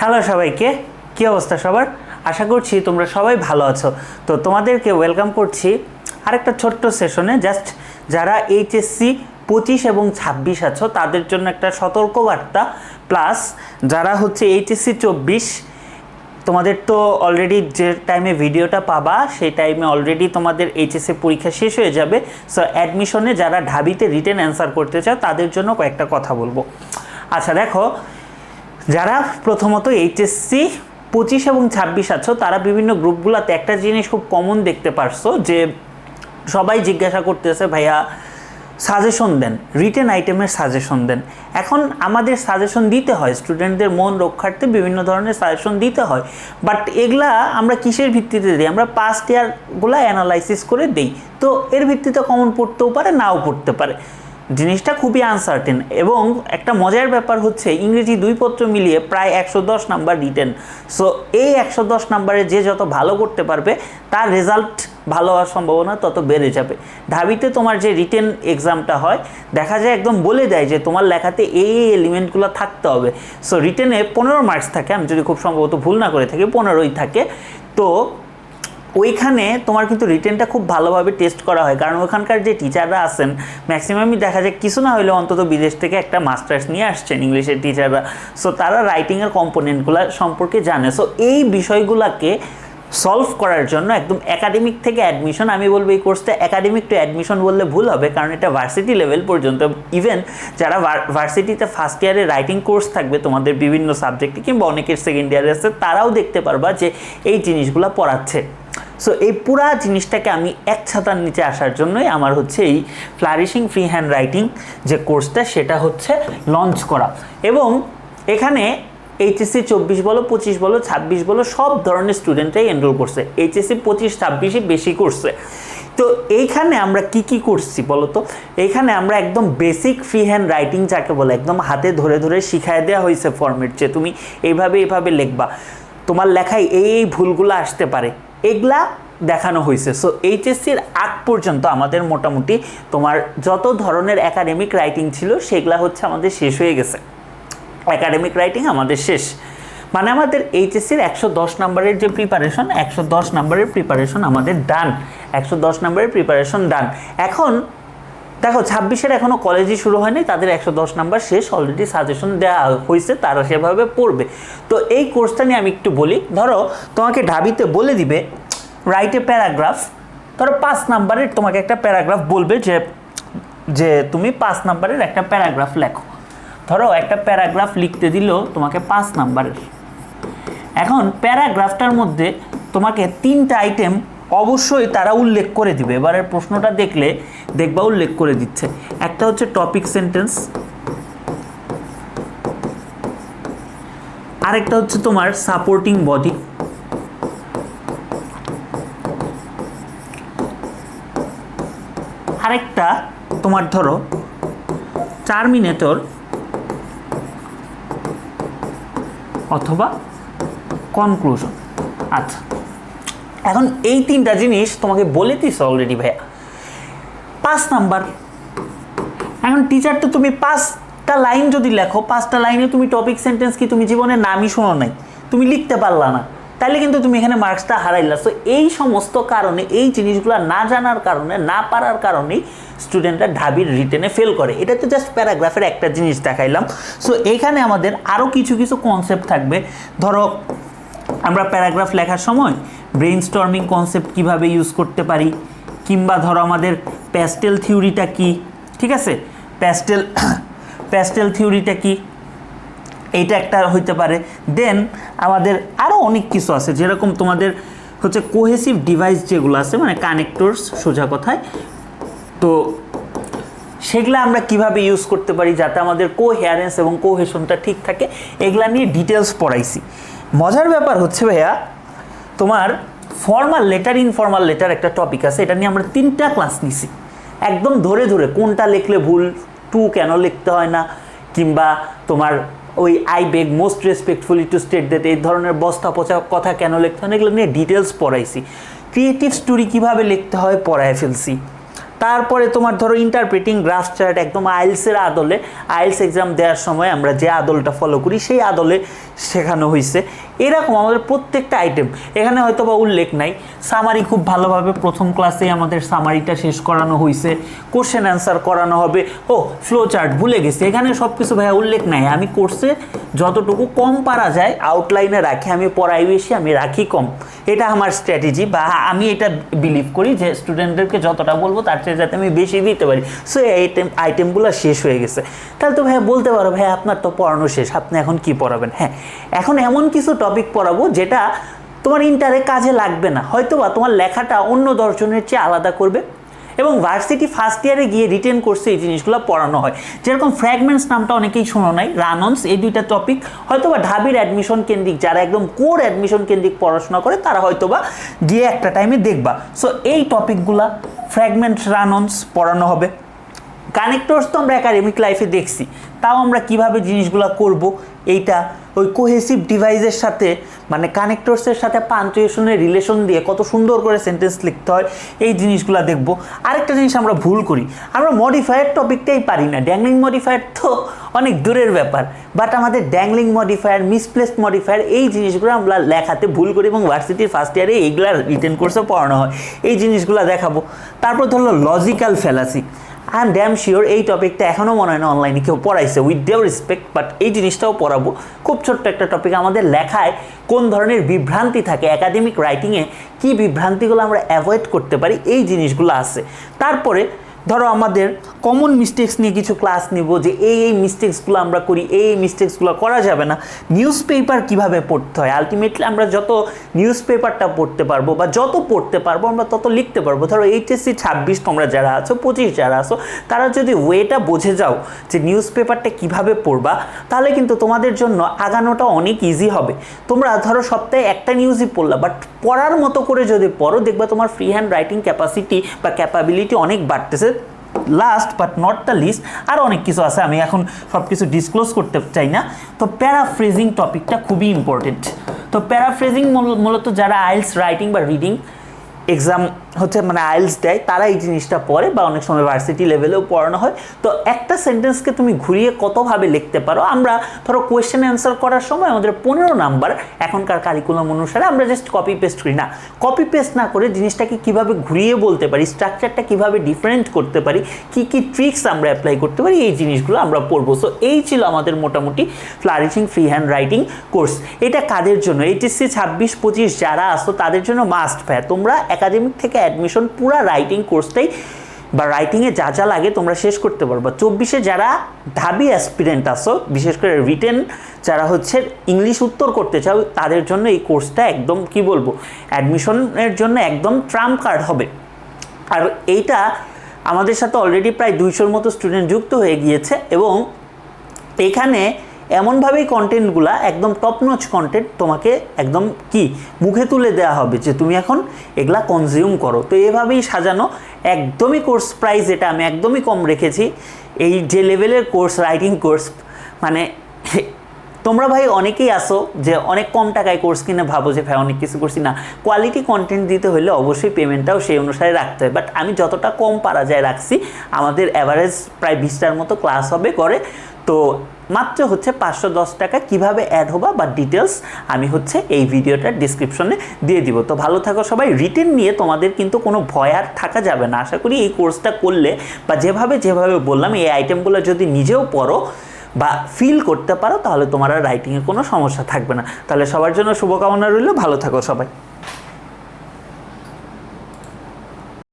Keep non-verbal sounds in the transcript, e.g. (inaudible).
Hello সবাইকে, কী অবস্থা সবার? আশা করছি তোমরা সবাই ভালো আছো। তো তোমাদেরকে ওয়েলকাম করছি আরেকটা ছোট্ট সেশনে জাস্ট যারা এইচএসসি পঁচিশ এবং ছাব্বিশ আছো, তাদের জন্য একটা সতর্কবার্তা। প্লাস যারা হচ্ছে এইচএসসি চব্বিশ, তোমাদের তো অলরেডি যে টাইমে ভিডিওটা পাবা, সেই টাইমে অলরেডি তোমাদের এইচএসসি পরীক্ষা শেষ হয়ে যাবে। সো অ্যাডমিশনে যারা ঢাবিতে রিটেন অ্যান্সার করতে চাও, তাদের জন্য কয়েকটা কথা বলব। আচ্ছা দেখো যারা প্রথমত এইচএসসি পঁচিশ এবং ছাব্বিশ আছো, তারা বিভিন্ন গ্রুপগুলোতে একটা জিনিস খুব কমন দেখতে পারছ, যে সবাই জিজ্ঞাসা করতেছে, ভাইয়া সাজেশন দেন রিটেন আইটেমের সাজেশন দেন। এখন আমাদের সাজেশন দিতে হয় স্টুডেন্টদের মন রক্ষার্থে বিভিন্ন ধরনের সাজেশন দিতে হয়। বাট এগুলা আমরা কিসের ভিত্তিতে দিই? আমরা পাস্ট ইয়ারগুলো অ্যানালাইসিস করে দিই। তো এর ভিত্তিতে কমন পড়তেও পারে, নাও পড়তে পারে। জিনিসটা খুবই আনসার্টেন এবং একটা মজার ব্যাপার হচ্ছে ইংরেজি দুই পত্র মিলিয়ে প্রায় একশো দশ নাম্বার রিটেন সো এই একশো দশ নাম্বারে যে যত ভালো করতে পারবে, তার রেজাল্ট ভালো হওয়ার সম্ভাবনা তত বেড়ে যাবে। ঢাবিতে তোমার যে রিটেন এক্সামটা হয়, দেখা যায় একদম বলে দেয় যে তোমার লেখাতে এই এই এলিমেন্টগুলো থাকতে হবে। সো রিটেনে পনেরো মার্কস থাকে, আমি যদি খুব সম্ভবত ভুল না করে থাকি, পনেরোই থাকে। তো ওইখানে তোমার কিন্তু রিটেনটা খুব ভালোভাবে টেস্ট করা হয়। কারণ ওখানকার যে টিচাররা আছেন ম্যাক্সিমামই দেখা যায় কিছু না হলেও অন্তত বিদেশ থেকে একটা মাস্টার্স নিয়ে আসছেন ইংলিশের টিচাররা সো তারা রাইটিংয়ের কম্পোনেন্টগুলো সম্পর্কে জানে। সো এই বিষয়গুলোকে সলভ করার জন্য একদম একাডেমিক থেকে অ্যাডমিশন আমি বলব এই কোর্সটা একাডেমিক টু অ্যাডমিশন বললে ভুল হবে, কারণ এটা ভার্সিটি লেভেল পর্যন্ত। ইভেন যারা ভার্সিটিতে ফার্স্ট ইয়ারে রাইটিং কোর্স থাকবে, তোমাদের বিভিন্ন সাবজেক্টে কিংবা অনেকের সেকেন্ড ইয়ারে আছে, তারাও দেখতে পারবা যে এই জিনিসগুলো পড়াচ্ছে। সো এই পুরা জিনিসটাকে আমি এক ছাতার নিচে আসার জন্যই আমার হচ্ছে এই ফ্লারিশিং ফ্রি হ্যান্ড রাইটিং যে কোর্সটা সেটা হচ্ছে লঞ্চ করা। এবং এখানে এইচএসসি চব্বিশ বলো, পঁচিশ বলো, ছাব্বিশ বলো, সব ধরনের স্টুডেন্টরাই এনরোল করছে। এইচএসসি পঁচিশ, ছাব্বিশই বেশি করছে। তো এইখানে আমরা কি কি করছি বলো তো? এইখানে আমরা একদম বেসিক ফ্রি হ্যান্ড রাইটিং যাকে বলে, একদম হাতে ধরে ধরে শিখায় দেওয়া হয়েছে ফর্মেট যে তুমি এইভাবে এইভাবে লিখবা। তোমার লেখায় এই এই ভুলগুলো আসতে পারে। এগুলা দেখানো হয়েছে। সো এইচএসসির আগ পর্যন্ত আমাদের মোটামুটি তোমার যত ধরনের একাডেমিক রাইটিং ছিল, সেগুলা হচ্ছে আমাদের শেষ হয়ে গেছে। একাডেমিক রাইটিং আমাদের শেষ। মানে আমাদের এইচএসসির একশো দশ নম্বরের যে প্রিপারেশন একশো দশ নম্বরের প্রিপারেশন আমাদের ডান একশো দশ নম্বরের প্রিপারেশন ডান এখন দেখো, ছাব্বিশের এখনও কলেজই শুরু হয়নি, তাদের একশো দশ নাম্বার শেষ অলরেডি সাজেশন দেওয়া হয়েছে, তারা সেভাবে পড়বে। তো এই কোর্সটা নিয়ে আমি একটু বলি, ধরো, তোমাকে ঢাবিতে বলে দিবে রাইট প্যারাগ্রাফ ধরো পাঁচ নাম্বারের তোমাকে একটা প্যারাগ্রাফ বলবে যে যে তুমি পাঁচ নাম্বারের একটা প্যারাগ্রাফ লেখো। ধরো, একটা প্যারাগ্রাফ লিখতে দিল তোমাকে পাঁচ নাম্বারের। এখন প্যারাগ্রাফটার মধ্যে তোমাকে তিনটা আইটেম অবশ্যই তারা উল্লেখ করে দিবে। এবারের প্রশ্নটা দেখলে দেখবা উল্লেখ করে দিচ্ছে। একটা হচ্ছে টপিক সেন্টেন্স আরেকটা হচ্ছে তোমার সাপোর্টিং বডি আরেকটা তোমার ধরো টার্মিনেটর অথবা কনক্লুশন আচ্ছা এখন এই তিনটা জিনিস তোমাকে বলে দিস অলরেডি ভাইয়া। পাঁচ নাম্বার, এখন টিচার তো তুমি পাঁচটা লাইন যদি লেখো, পাঁচটা লাইনে তুমি টপিক সেন্টেন্স কি তুমি জীবনে নামই শোনো নাই, তুমি লিখতে পারলা না। তাহলে কিন্তু তুমি এখানে মার্কসটা হারাইলা। সো এই সমস্ত কারণে, এই জিনিসগুলো না জানার কারণে, না পারার কারণেই স্টুডেন্টরা ঢাবির রিটেনে ফেল করে। এটা তো জাস্ট প্যারাগ্রাফের একটা জিনিস দেখাইলাম। সো এখানে আমাদের আরও কিছু কিছু কনসেপ্ট থাকবে। ধরো, আমরা প্যারাগ্রাফ লেখার সময় ব্রেন স্টর্মিং কনসেপ্ট কীভাবে ইউজ করতে পারি, কিংবা ধরো আমাদের প্যাস্টেল থিওরিটা কি, ঠিক আছে? প্যাস্টেল প্যাস্টেল থিওরিটা কি? এইটা একটা হইতে পারে। দেন আমাদের আরও অনেক কিছু আছে। যেরকম তোমাদের হচ্ছে কোহেসিভ ডিভাইস যেগুলো আছে মানে কানেক্টরস সোজা কথায়। তো সেগুলো আমরা কীভাবে ইউজ করতে পারি যাতে আমাদের কোহেয়ারেন্স এবং কোহেশনটা ঠিক থাকে, এগুলা নিয়ে ডিটেলস পড়াইছি। মজার ব্যাপার হচ্ছে ভাইয়া তোমার ফর্মাল লেটার ইনফর্মাল লেটার একটা টপিক আছে, এটা নিয়ে আমরা তিনটা ক্লাস নিছি। একদম ধরে ধরে কোনটা লিখলে ভুল টু কেন লিখতে হয় না, কিংবা তোমার ওই I beg most respectfully to state that এই ধরনের বস্তা পচা কথা কেন লিখতে হয় না, এগুলো নিয়ে ডিটেলস পড়াইছি। ক্রিয়েটিভ স্টোরি কীভাবে লিখতে হয় পড়ায় ফেলছি। তারপরে তোমার ধরো ইন্টারপ্রেটিং গ্রাফ চার্ট একদম আইলসের আদলে আইলস এক্সাম দেওয়ার সময় আমরা যে আদলটা ফলো করি, সেই আদলে শেখানো হয়েছে এরকম আমাদের প্রত্যেকটা আইটেম এখানে হয়তো বা উল্লেখ নাই। সামারি খুব ভালোভাবে প্রথম ক্লাসেই আমাদের সামারিটা শেষ করানো হয়েছে কোশ্চেন অ্যান্সার করানো হবে। ও ফ্লো চার্ট ভুলে গেছি। এখানে সব কিছু ভাইয়া উল্লেখ নাই। আমি কোর্সে যতটুকু কম পারা যায় আউটলাইনে রাখি। আমি পড়াই বেশি আমি রাখি কম। এটা আমার স্ট্র্যাটেজি বা আমি এটা বিলিভ করি যে স্টুডেন্টদেরকে যতটা বলব, তার চেয়ে যাতে আমি বেশি দিতে পারি। সো এই আইটেম আইটেমগুলো শেষ হয়ে গেছে। তাহলে তো ভাইয়া বলতে পারো, ভাইয়া আপনার তো পড়ানো শেষ। আপনি এখন কি পড়াবেন? হ্যাঁ এখন এমন কিছু টপিক পড়াবো, যেটা তোমার ইন্টারে কাজে লাগবে না। হয়তোবা তোমার লেখাটা অন্য দশজনের চেয়ে আলাদা করবে এবং ভার্সিটি ফার্স্ট ইয়ারে গিয়ে রিটেন কোর্সে এই জিনিসগুলো পড়ানো হয়। যেরকম ফ্র্যাগমেন্টস নামটা অনেকেই শোনো নাই, রানন্স, এই দুইটা টপিক হয়তো বা ঢাবির অ্যাডমিশন কেন্দ্রিক, যারা একদম কোর অ্যাডমিশন কেন্দ্রিক পড়াশোনা করে, তারা হয়তো বা গিয়ে একটা টাইমে দেখবা। সো এই টপিকগুলা ফ্র্যাগমেন্ট রানন্স পড়ানো হবে। কানেক্টরস তো আমরা একাডেমিক লাইফে দেখছি। তাও আমরা কীভাবে জিনিসগুলো করব? এইটা ওই কোহেসিভ ডিভাইসের সাথে মানে কানেক্টরসের সাথে পাঞ্চুয়েশনের রিলেশন দিয়ে কত সুন্দর করে সেন্টেন্স লিখতে হয়, এই জিনিসগুলো দেখব। আরেকটা জিনিস আমরা ভুল করি। আমরা মডিফায়ার টপিকটাই পারি না। ড্যাংলিং মডিফায়ার তো অনেক দূরের ব্যাপার। বাট আমাদের ড্যাংলিং মডিফায়ার মিসপ্লেসড মডিফায়ার এই জিনিসগুলো আমরা লেখাতে ভুল করি এবং ভার্সিটির ফার্স্ট ইয়ারে এইগুলা রিটেন কোর্সে পড়ানো হয়। এই জিনিসগুলো দেখাবো। তারপর ধরলো logical fallacy I am damn sure এই টপিকটা এখনও মনে হয় না অনলাইনে কেউ পড়াইছে উইথ ডেও রেসপেক্ট বাট এই জিনিসটাও পড়াবো। খুব ছোট্ট একটা টপিক আমাদের লেখায় কোন ধরনের বিভ্রান্তি থাকে একাডেমিক রাইটিংয়ে কী বিভ্রান্তিগুলো আমরা অ্যাভয়েড করতে পারি, এই জিনিসগুলো আছে। তারপরে ধরো আমাদের কমন মিস্টেক্স নিয়ে কিছু ক্লাস নিব যে এই এই মিস্টেক্সগুলো আমরা করি, এই এই মিস্টেক্সগুলো করা যাবে না। নিউজ পেপার কীভাবে পড়তে হয়? আলটিমেটলি আমরা যত নিউজ পেপারটা পড়তে পারব বা যত পড়তে পারব, আমরা তত লিখতে পারব। ধরো এইচএসসি ছাব্বিশ, তোমরা যারা আছো, পঁচিশ যারা আছো, তারা যদি ওয়েটা বোঝে যাও যে নিউজ পেপারটা কীভাবে পড়বা, তাহলে কিন্তু তোমাদের জন্য আগানোটা অনেক ইজি হবে। তোমরা ধরো সপ্তাহে একটা নিউজই পড়লা বাট পড়ার মতো করে যদি পড়ো, দেখবা তোমার ফ্রি হ্যান্ড রাইটিং ক্যাপাসিটি বা ক্যাপাবিলিটি অনেক বাড়তেছে। Last but not the least আর অনেক কিছু আছে, আমি এখন সব কিছু ডিসক্লোজ করতে চাই না। তো প্যারাফ্রেজিং টপিকটা খুবই ইম্পর্টেন্ট তো প্যারাফ্রেজিং মূলত যারা আইলস রাইটিং বা রিডিং এক্সাম হচ্ছে মানে আইলস দেয়, তারা এই জিনিসটা পড়ে বা অনেক সময় ভার্সিটি লেভেলেও পড়ানো হয়। তো একটা সেন্টেন্সকে তুমি ঘুরিয়ে কতভাবে লিখতে পারো? আমরা ধরো কোয়েশ্চেন অ্যান্সার করার সময় আমাদের পনেরো নাম্বার এখনকার কারিকুলাম অনুসারে আমরা জাস্ট কপি পেস্ট করি। না কপি পেস্ট না করে জিনিসটাকে কীভাবে ঘুরিয়ে বলতে পারি স্ট্রাকচারটা কীভাবে ডিফারেন্ট করতে পারি, কি কি ট্রিক্স আমরা অ্যাপ্লাই করতে পারি, এই জিনিসগুলো আমরা পড়ব। সো এই ছিল আমাদের মোটামুটি flourishing free hand writing course এটা কাদের জন্য? এইচএসসি ছাব্বিশ পঁচিশ যারা আসো তাদের জন্য মাস্ট ভাই তোমরা একাডেমিক থেকে অ্যাডমিশন পুরা রাইটিং কোর্সটাই বা রাইটিংয়ে যা যা লাগে তোমরা শেষ করতে পারবা। চব্বিশে যারা ঢাবি অ্যাসপিরেন্ট আসো বিশেষ করে রিটেন যারা হচ্ছে ইংলিশ উত্তর করতে চাও, তাদের জন্য এই কোর্সটা একদম, কি বলব অ্যাডমিশনের জন্য একদম ট্রাম্প কার্ড হবে। আর এইটা আমাদের সাথে অলরেডি প্রায় দুইশোর মতো স্টুডেন্ট যুক্ত হয়ে গিয়েছে এবং এখানে এমনভাবেই কন্টেন্টগুলা একদম টপ নচ কন্টেন্ট তোমাকে একদম কি মুখে তুলে দেওয়া হবে যে তুমি এখন এগুলা কনজিউম করো। তো এভাবেই সাজানো একদমই কোর্স প্রাইস এটা আমি একদমই কম রেখেছি। এই যে লেভেলের কোর্স রাইটিং কোর্স মানে (laughs) তোমরা ভাই অনেকেই আসো যে অনেক কম টাকায় কোর্স কিনে ভাবো যে ভাই অনেক কিছু করছি না। কোয়ালিটি কন্টেন্ট দিতে হলে অবশ্যই পেমেন্টটাও সেই অনুসারে রাখতে হয়। বাট আমি যতটা কম পারা যায় রাখছি, আমাদের অ্যাভারেজ প্রায় বিশটার মতো ক্লাস হবে করে। তো মাত্র হচ্ছে পাঁচশো দশ টাকা। কীভাবে অ্যাড হবা বা ডিটেলস আমি হচ্ছে এই ভিডিওটার ডিসক্রিপশনে দিয়ে দিব। তো ভালো থাকো সবাই। রিটেন নিয়ে তোমাদের কিন্তু কোনো ভয় আর থাকা যাবে না। আশা করি এই কোর্সটা করলে বা যেভাবে যেভাবে বললাম, এই আইটেমগুলো যদি নিজেও পড়ো বা ফিল করতে পারো, তাহলে তোমার আর রাইটিংয়ে কোনো সমস্যা থাকবে না। তাহলে সবার জন্য শুভকামনা রইল। ভালো থাকো সবাই।